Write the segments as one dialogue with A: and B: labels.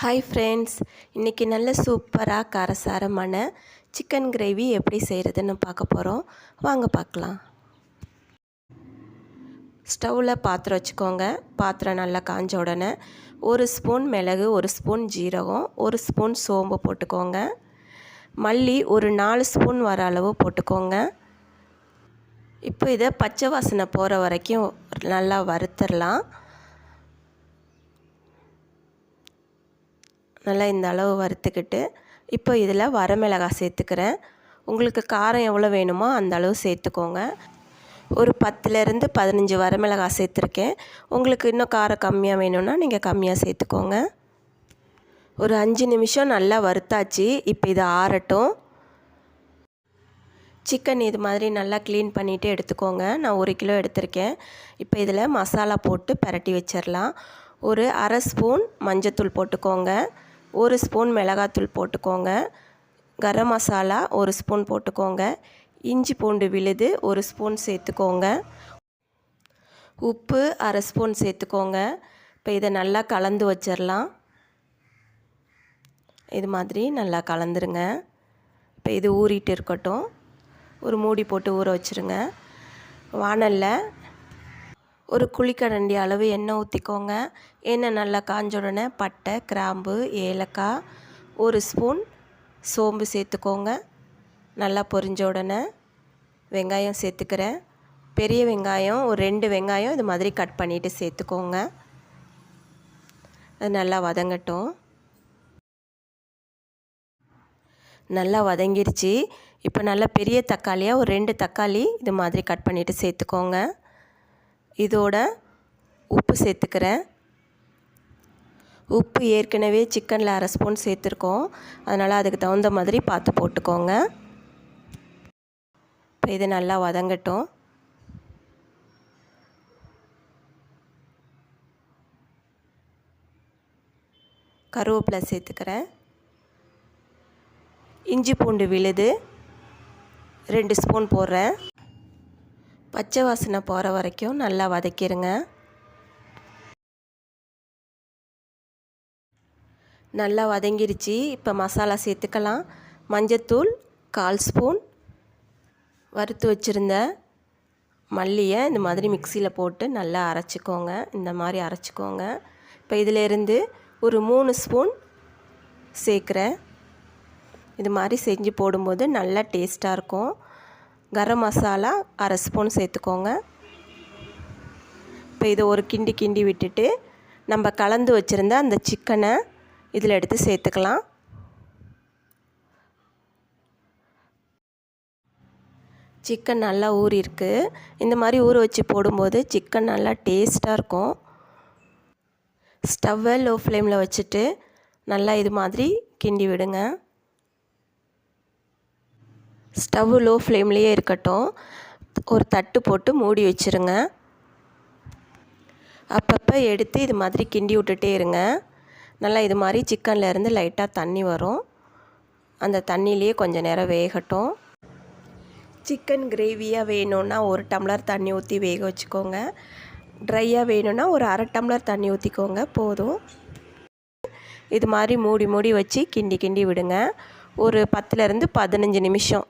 A: Hi friends இன்றைக்கி நல்ல சூப்பராக காரசாரமான சிக்கன் கிரேவி எப்படி செய்கிறதுன்னு பார்க்க போகிறோம் வாங்க பார்க்கலாம். ஸ்டவ்வில் பாத்திரம் வச்சுக்கோங்க. பாத்திரம் நல்லா காஞ்ச உடனே ஒரு ஸ்பூன் மிளகு ஒரு ஸ்பூன் ஜீரகம் ஒரு ஸ்பூன் சோம்பு போட்டுக்கோங்க. மல்லி ஒரு நாலு ஸ்பூன் வர அளவு போட்டுக்கோங்க. இப்போ இதை பச்சை வாசனை போகிற வரைக்கும் நல்லா வறுத்துடலாம். நல்லா இந்த அளவு வறுத்துக்கிட்டு இப்போ இதில் வரமிளகாய் சேர்த்துக்கிறேன். உங்களுக்கு காரம் எவ்வளோ வேணுமோ அந்த அளவு சேர்த்துக்கோங்க. ஒரு பத்துலேருந்து பதினஞ்சு வரமிளகாய் சேர்த்துருக்கேன். உங்களுக்கு இன்னும் காரம் கம்மியாக வேணும்னா நீங்கள் கம்மியாக சேர்த்துக்கோங்க. ஒரு அஞ்சு நிமிஷம் நல்லா வறுத்தாச்சு இப்போ இது ஆறட்டும். சிக்கன் இது மாதிரி நல்லா க்ளீன் பண்ணிவிட்டு எடுத்துக்கோங்க. நான் ஒரு கிலோ எடுத்திருக்கேன். இப்போ இதில் மசாலா போட்டு பரட்டி வச்சிடலாம். ஒரு அரை ஸ்பூன் மஞ்சத்தூள் போட்டுக்கோங்க. ஒரு ஸ்பூன் மிளகாத்தூள் போட்டுக்கோங்க. கரம் மசாலா ஒரு ஸ்பூன் போட்டுக்கோங்க. இஞ்சி பூண்டு விழுது ஒரு ஸ்பூன் சேர்த்துக்கோங்க. உப்பு அரை ஸ்பூன் சேர்த்துக்கோங்க. இப்போ இதை நல்லா கலந்து வச்சிடலாம் இது மாதிரி நல்லா கலந்துருங்க. இப்போ இது ஊறிட்டு இருக்கட்டும். ஒரு மூடி போட்டு ஊற வச்சுருங்க. வானலில் ஒரு குழிக்கரண்டி அளவு எண்ணெய் ஊற்றிக்கோங்க எண்ணெய் நல்லா காஞ்ச உடனே பட்டை கிராம்பு ஏலக்காய் ஒரு ஸ்பூன் சோம்பு சேர்த்துக்கோங்க. நல்லா பொரிஞ்ச உடனே வெங்காயம் சேர்த்துக்கிறேன். பெரிய வெங்காயம் ஒரு ரெண்டு வெங்காயம் இது மாதிரி கட் பண்ணிவிட்டு சேர்த்துக்கோங்க. அது நல்லா வதங்கட்டும். நல்லா வதங்கிருச்சு. இப்போ நல்லா பெரிய தக்காளியாக ஒரு ரெண்டு தக்காளி இது மாதிரி கட் பண்ணிவிட்டு சேர்த்துக்கோங்க. இதோட உப்பு சேர்த்துக்கிறேன். உப்பு ஏற்கனவே சிக்கனில் அரை ஸ்பூன் சேர்த்துருக்கோம். அதனால் அதுக்கு தகுந்த மாதிரி பார்த்து போட்டுக்கோங்க. இப்போ இது நல்லா வதங்கட்டும். கருவேப்பிலை சேர்த்துக்கிறேன். இஞ்சி பூண்டு விழுது. ரெண்டு ஸ்பூன் போடுறேன். பச்சை வாசனை போகிற வரைக்கும் நல்லா வதக்கிடுங்க நல்லா வதங்கிருச்சு. இப்போ மசாலா சேர்த்துக்கலாம். மஞ்சத்தூள் கால் ஸ்பூன் வறுத்து வச்சுருந்த மல்லியை இந்த மாதிரி மிக்சியில் போட்டு நல்லா அரைச்சிக்கோங்க. இந்த மாதிரி அரைச்சிக்கோங்க. இப்போ இதிலேருந்து ஒரு மூணு ஸ்பூன் சேர்க்குறேன். இது மாதிரி செஞ்சு போடும்போது நல்லா டேஸ்ட்டாக இருக்கும். கரம் மசாலா அரை ஸ்பூன் சேர்த்துக்கோங்க. இப்போ இதை ஒரு கிண்டி கிண்டி விட்டுட்டு நம்ம கலந்து வச்சுருந்த அந்த சிக்கனை இதில் எடுத்து சேர்த்துக்கலாம். சிக்கன் நல்லா ஊறிருக்கு இந்த மாதிரி ஊற வச்சு போடும்போது சிக்கன் நல்லா டேஸ்ட்டாக இருக்கும். ஸ்டவ்வை லோ ஃப்ளேமில் வச்சுட்டு நல்லா இது மாதிரி கிண்டி விடுங்க. ஸ்டவ் லோ ஃப்ளேம்லேயே இருக்கட்டும். ஒரு தட்டு போட்டு மூடி வச்சுருங்க. அப்பப்போ எடுத்து இது மாதிரி கிண்டி விட்டுட்டே இருங்க. நல்லா இது மாதிரி சிக்கன்லேருந்து லைட்டாக தண்ணி வரும். அந்த தண்ணியிலேயே கொஞ்சம் நேரம் வேகட்டும். சிக்கன் கிரேவியாக வேணும்னா ஒரு டம்ளர் தண்ணி ஊற்றி வேக வச்சுக்கோங்க. ட்ரையாக வேணும்னா ஒரு அரை டம்ளர் தண்ணி ஊற்றிக்கோங்க போதும். இது மாதிரி மூடி மூடி வச்சு கிண்டி கிண்டி விடுங்க. ஒரு பத்துலேருந்து பதினஞ்சு நிமிஷம்.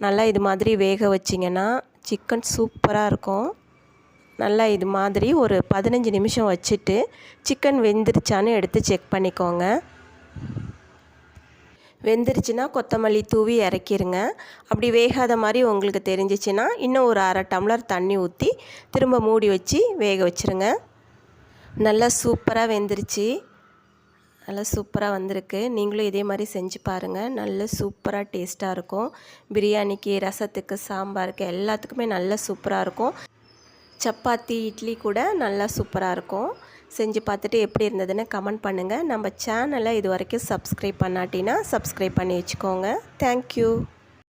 A: நல்லா இது மாதிரி வேக வச்சிங்கன்னா சிக்கன் சூப்பராக இருக்கும். நல்லா இது மாதிரி ஒரு பதினஞ்சு நிமிஷம் வச்சுட்டு சிக்கன் வெந்துருச்சான்னு எடுத்து செக் பண்ணிக்கோங்க. வெந்துருச்சுன்னா கொத்தமல்லி தூவி இறக்கிருங்க. அப்படி வேகாத மாதிரி உங்களுக்கு தெரிஞ்சிச்சின்னா இன்னும் ஒரு அரை டம்ளர் தண்ணி ஊற்றி திரும்ப மூடி வச்சு வேக வச்சுருங்க. நல்லா சூப்பராக வெந்துருச்சு. நல்லா சூப்பராக வந்திருக்கு. நீங்களும் இதே மாதிரி செஞ்சு பாருங்கள் நல்ல சூப்பராக டேஸ்ட்டாக இருக்கும். பிரியாணிக்கு ரசத்துக்கு சாம்பாருக்கு எல்லாத்துக்குமே நல்ல சூப்பராக இருக்கும். சப்பாத்தி இட்லி கூட நல்லா சூப்பராக இருக்கும். செஞ்சு பார்த்துட்டு எப்படி இருந்ததுன்னு கமெண்ட் பண்ணுங்கள் நம்ம சேனலை இது வரைக்கும் சப்ஸ்கிரைப் பண்ணாட்டினா சப்ஸ்கிரைப் பண்ணி வச்சுக்கோங்க. தேங்க்யூ